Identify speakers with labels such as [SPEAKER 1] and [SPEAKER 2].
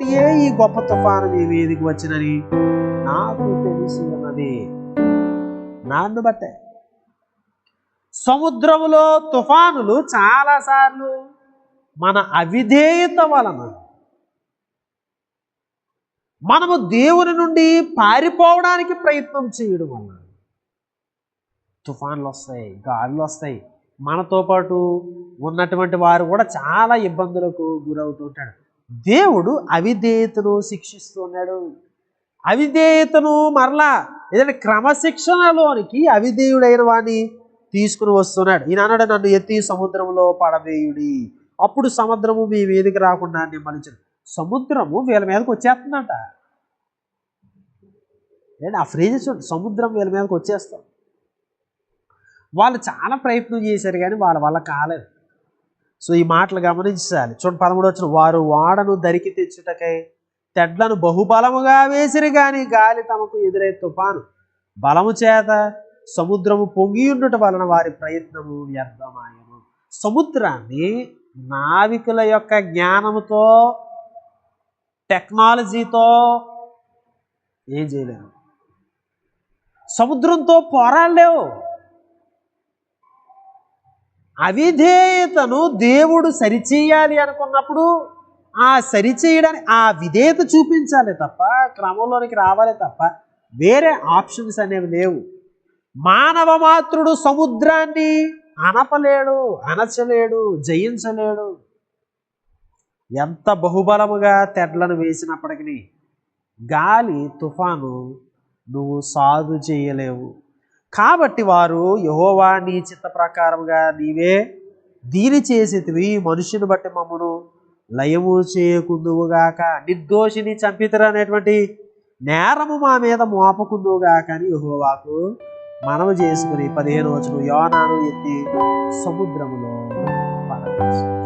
[SPEAKER 1] ఈ గొప్ప తుఫాను మీ మీదకి వచ్చినని నాకు తెలిసి ఉన్నది నాన్ను బట్టే. సముద్రములో తుఫానులు చాలాసార్లు మన అవిధేయత వలన మనము దేవుని నుండి పారిపోవడానికి ప్రయత్నం చేయడం వలన తుఫాన్లు వస్తాయి గాలులు వస్తాయి. మనతో పాటు ఉన్నటువంటి వారు కూడా చాలా ఇబ్బందులకు గురవుతుంటాడు దేవుడు అవిధేయతను శిక్షిస్తున్నాడు. అవిధేయతను మరలా ఏదంటే క్రమశిక్షణలోనికి అవిధేయుడైన వాడిని తీసుకుని వస్తున్నాడు. ఈయన అన్నాడు నన్ను ఎత్తి సముద్రంలో పడవేయుడి. అప్పుడు సముద్రము మీ మీదకి రాకుండా నిమ్మలించడు. సముద్రము వీళ్ళ మీదకి వచ్చేస్తుందంట. ఏంటి ఆ ఫ్రేజ్ చూడండి సముద్రం వీళ్ళ మీదకి వచ్చేస్తాం వాళ్ళు చాలా ప్రయత్నం చేశారు కానీ వాళ్ళ వల్ల కాలేదు. సో ఈ మాటలు గమనించాలి. చూడండి పదమూడు వచ్చిన వారు వాడను దరికి తెచ్చుటకై తెడ్లను బహుబలముగా వేసిరి కానీ గాలి తమకు ఎదురై తుఫాను. బలము చేత సముద్రము పొంగి ఉండుట వలన వారి ప్రయత్నము వ్యర్థమాయను. సముద్రాన్ని నావికుల యొక్క జ్ఞానముతో టెక్నాలజీతో ఏం చేయలేము సముద్రంతో పోరాడలేవు. అవిధేయతను దేవుడు సరిచేయాలి అనుకున్నప్పుడు ఆ సరిచేయడానికి ఆ విధేయత చూపించాలి తప్ప క్రమంలోనికి రావాలి తప్ప వేరే ఆప్షన్స్ అనేవి లేవు. మానవ మాత్రుడు సముద్రాన్ని అనపలేడు అనచలేడు జయించలేడు. ఎంత బహుబలముగా తెడ్లను వేసినప్పటికీ గాలి తుఫాను నువ్వు సాధు చేయలేవు. కాబట్టి వారు యహోవా నీ చిత్త ప్రకారముగా నీవే దీని చేసేటివి మనుషుని బట్టి మమ్మను లయము చేయకుందువుగాక నిర్దోషిని చంపితరు అనేటువంటి నేరము మా మీద మోపకుందువుగాక అని యహోవాకు మనము చేసుకుని పదిహేను రోజులు యోనాను ఎత్తి సముద్రములో పడవచ్చు